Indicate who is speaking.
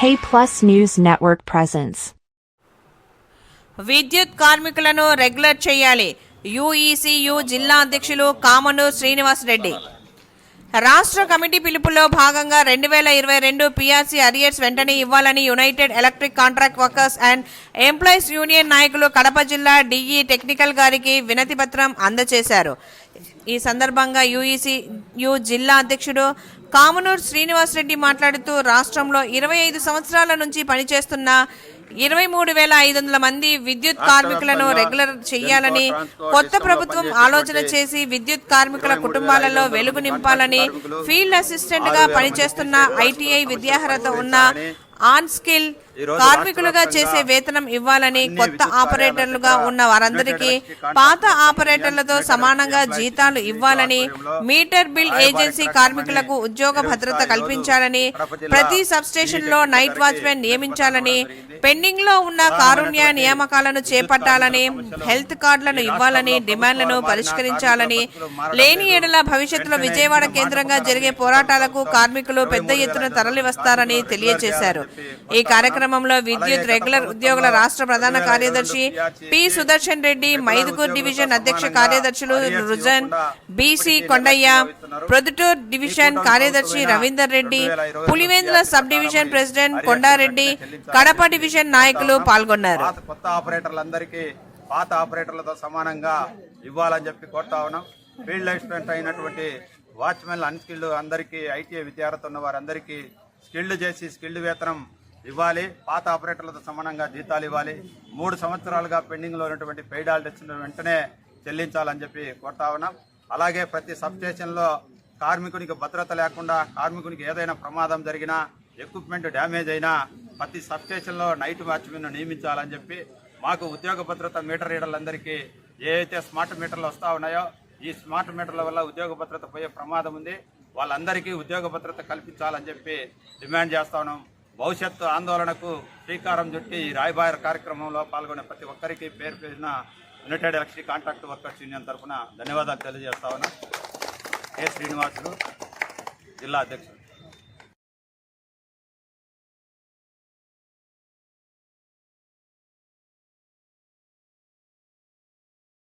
Speaker 1: K Plus News Network presents.
Speaker 2: విద్యుత్ కార్మికులను regular చేయాలి. యుఈసియు జిల్లా అధ్యక్షులు కామను శ్రీనివాస్ రెడ్డి. రాష్ట్ర కమిటీ పిలుపులో భాగంగా రెండు వేల ఇరవై రెండు పిఆర్సీ అరియర్స్ వెంటనే ఇవ్వాలని united electric contract workers and employees union నాయకులు కడప జిల్లా డిఈ టెక్నికల్ గారికి వినతిపత్రం అందజేశారు. ఈ సందర్భంగా యుఈసి యు జిల్లా అధ్యక్షుడు కామనూరు శ్రీనివాస్ రెడ్డి మాట్లాడుతూ రాష్ట్రంలో ఇరవై ఐదు సంవత్సరాల నుంచి పనిచేస్తున్న ఇరవై మూడు వేల ఐదు వందల మంది విద్యుత్ కార్మికులను రెగ్యులర్ చేయాలని కొత్త ప్రభుత్వం ఆలోచన చేసి విద్యుత్ కార్మికుల కుటుంబాలలో వెలుగు నింపాలని ఫీల్డ్ అసిస్టెంట్గా పనిచేస్తున్న ఐటీఐ విద్యార్హత ఉన్న ఆన్ స్కిల్ కార్మికులుగా చేసే వేతనం ఇవ్వాలని కొత్త ఆపరేటర్లుగా ఉన్న వారందరికీ పాత ఆపరేటర్లతో సమానంగా జీతాలు ఇవ్వాలని మీటర్ బిల్ ఏజెన్సీ కార్మికులకు ఉద్యోగ భద్రత కల్పించాలని ప్రతి సబ్ స్టేషన్లో నైట్ వాచ్మెన్ నియమించాలని పెండింగ్లో ఉన్న కారుణ్య నియామకాలను చేపట్టాలని హెల్త్ కార్డులను ఇవ్వాలని డిమాండ్లను పరిష్కరించాలని లేని ఏడల భవిష్యత్తులో విజయవాడ కేంద్రంగా జరిగే పోరాటాలకు కార్మికులు పెద్ద ఎత్తున తరలి వస్తారని తెలియజేశారు ఈ కార్యక్రమంలో విద్యుత్ రెగ్యులర్ ఉద్యోగుల రాష్ట్ర ప్రధాన కార్యదర్శి పి సుదర్శన్ రెడ్డి మైదుగూర్ డివిజన్ అధ్యక్ష కార్యదర్శులు రుజన్ బీసీ కొండయ్య ప్రొద్దుటూర్ డివిజన్ కార్యదర్శి Ravinder Reddy Pulivendula sub division president Kondareddy Kadapa division నాయకులు పాల్గొన్నారు.
Speaker 3: పాత కొత్త ఆపరేటర్లందరికీ పాత ఆపరేటర్లతో సమానంగా ఇవ్వాలని చెప్పి కోరుతా ఉన్నాం. ఫీల్డ్ అసిస్టెంట్ అయినటువంటి వాచ్మెన్లు అన్స్కిల్డ్ అందరికీ ఐటీఐ విద్యార్థి ఉన్న వారందరికీ స్కిల్డ్ చేసి స్కిల్డ్ వేతనం ఇవ్వాలి పాత ఆపరేటర్లతో సమానంగా జీతాలు ఇవ్వాలి. మూడు సంవత్సరాలుగా పెండింగ్లో ఉన్నటువంటి పెయిడ్ హాలిడేస్ వెంటనే చెల్లించాలని చెప్పి కోరుతా ఉన్నాం. అలాగే ప్రతి సబ్ స్టేషన్లో కార్మికునికి భద్రత లేకుండా కార్మికునికి ఏదైనా ప్రమాదం జరిగినా ఎక్విప్మెంట్ డ్యామేజ్ అయినా ప్రతి సబ్ స్టేషన్లో నైట్ వాచ్మెన్ నియమించాలని చెప్పి మాకు ఉద్యోగ భద్రత మీటర్ రీడర్లందరికీ ఏవైతే స్మార్ట్ మీటర్లు వస్తూ ఉన్నాయో ఈ స్మార్ట్ మీటర్ల వల్ల ఉద్యోగ భద్రత పోయే ప్రమాదం ఉంది. వాళ్ళందరికీ ఉద్యోగ భద్రత కల్పించాలని చెప్పి డిమాండ్ చేస్తా ఉన్నాం. భవిష్యత్తు ఆందోళనకు శ్రీకారం చుట్టి రాయబార కార్యక్రమంలో పాల్గొనే ప్రతి ఒక్కరికి పేరు పేరిన united electric contract workers union తరఫున ధన్యవాదాలు తెలియజేస్తా ఉన్నా. కె. శ్రీనివాసులు జిల్లా అధ్యక్షుడు